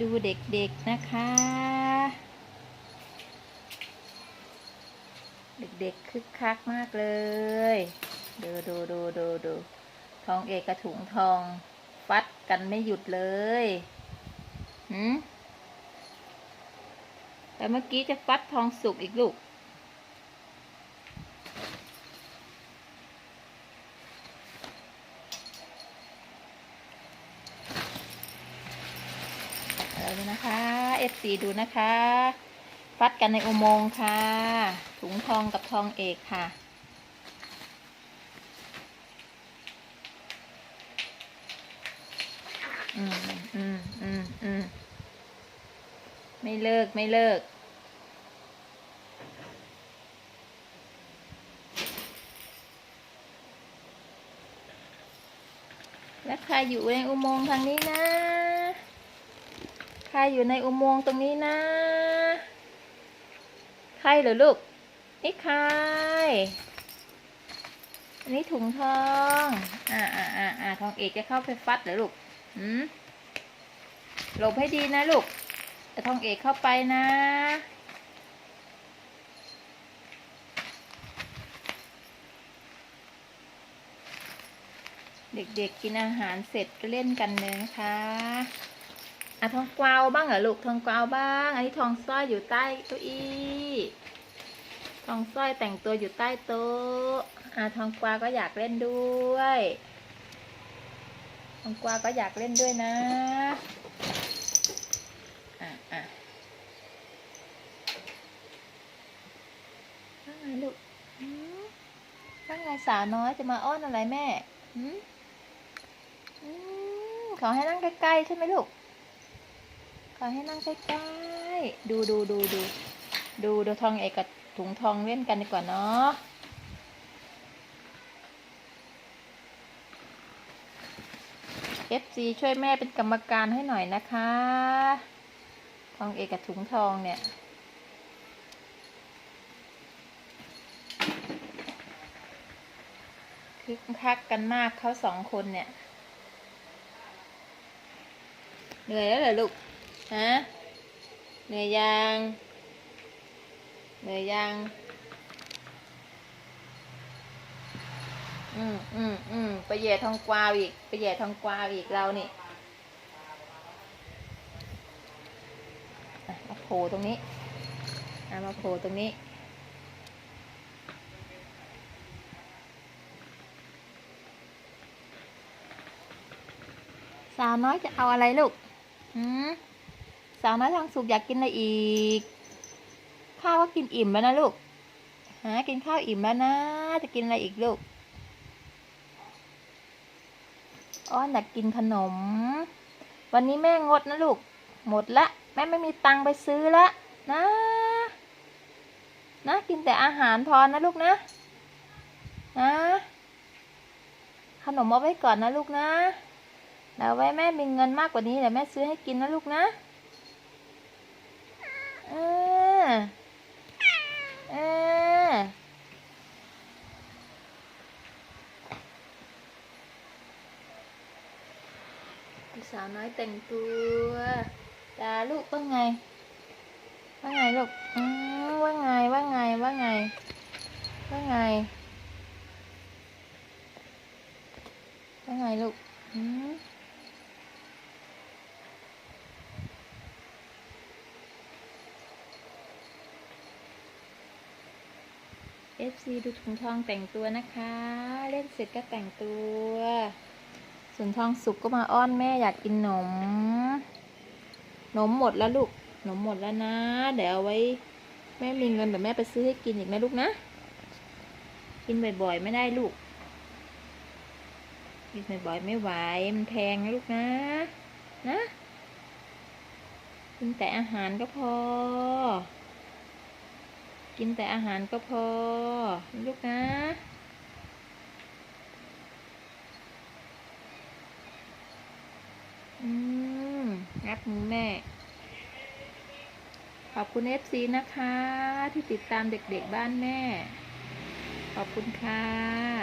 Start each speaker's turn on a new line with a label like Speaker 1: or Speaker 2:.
Speaker 1: ดูเด็กๆนะคะ เด็กๆคึกคักมากเลย ดูดูดูดูดูทองเอกกระถุงทองฟัดกันไม่หยุดเลยหืมแต่เมื่อกี้จะฟัดทองสุกอีกลูก ดูนะคะ F4 ดูนะคะฟัดกันในอุโมงค์ค่ะ ถุงทองกับทองเอกค่ะ อืมอืมอืมอืมไม่เลิกไม่เลิกและใครอยู่ในอุโมงค์ทางนี้นะ ครอยู่ในอุโมงค์ตรงนี้นะ ใครเหรอลูก นี่ใคร อันนี้ถุงทอง อ่าอ่าอ่าอ่าทองเอกจะเข้าไปฟัดเหรอลูกหืมหลบให้ดีนะลูกแต่ทองเอกเข้าไปนะ เด็กๆกินอาหารเสร็จก็เล่นกันเลยนะคะ อะทองกวาวบ้างเหรอลูกทองกวาวบ้าง อันนี้ทองสร้อยอยู่ใต้เก้าอี้ทองสร้อยแต่งตัวอยู่ใต้โต๊ะอะทองกวาวก็อยากเล่นด้วย ทองกวาวก็อยากเล่นด้วยนะอะอะว่าไงลูกหืมว่าไงสาวน้อยจะมาอ้อนอะไรแม่หืมอืมขอให้นั่งใกล้ๆใช่ไหมลูก อให้นั่งใกล้ๆดูดูดูดูดูดูทองเอกกับถุงทองเล่นกันดีกว่าเนาะ FC ช่วยแม่เป็นกรรมการให้หน่อยนะคะ ทองเอกกับถุงทองเนี่ยคึกคักกันมากเขาสองคนเนี่ย เหนื่อยแล้วเหรอลูก ฮะเหนื่อยยังเหนื่อยยังอืมอืมอืมไปเหย่ทองกวาวอีกไปเหย่ทองกวาวอีกเรานี่มาโผล่ตรงนี้มาโผล่ตรงนี้สาวน้อยจะเอาอะไรลูกหืม สาวน้อยทางสุกอยากกินอะไรอีก ข้าวก็กินอิ่มแล้วนะลูกฮะกินข้าวอิ่มแล้วนะ จะกินอะไรอีกลูก อ้อนอยากกินขนม วันนี้แม่งดนะลูก หมดละ แม่ไม่มีตังค์ไปซื้อละนะ นะ กินแต่อาหารพอนะลูกนะ นะ ขนมเอาไว้ก่อนนะลูกนะแล้วไว้แม่มีเงินมากกว่านี้เดี๋ยวแม่ซื้อให้กินนะลูกนะ เออ เออ สาวน้อยแต่งตัวตาลูกว่าไง ว่าไงลูกอืมว่าไงว่าไงว่าไงว่าไงว่าไงลูกอืม FC ดูถุงทองแต่งตัวนะคะ เล่นเสร็จก็แต่งตัว ส่วนทองสุกก็มาอ้อนแม่อยากกินหนมหนมหมดแล้วลูกหนมหมดแล้วนะ เดี๋ยวเอาไว้ แม่มีเงินเดี๋ยวแม่ไปซื้อให้กินอีกนะลูกนะ กินบ่อยๆ ไม่ได้ลูก กินบ่อยๆไม่ไหว มันแพงนะลูกนะ นะ กินแต่อาหารก็พอ กินแต่อาหารก็พอ ลูกนะ อืมรัก มือแม่ ขอบคุณเอฟซีนะคะ ที่ติดตามเด็กๆบ้านแม่ ขอบคุณค่ะ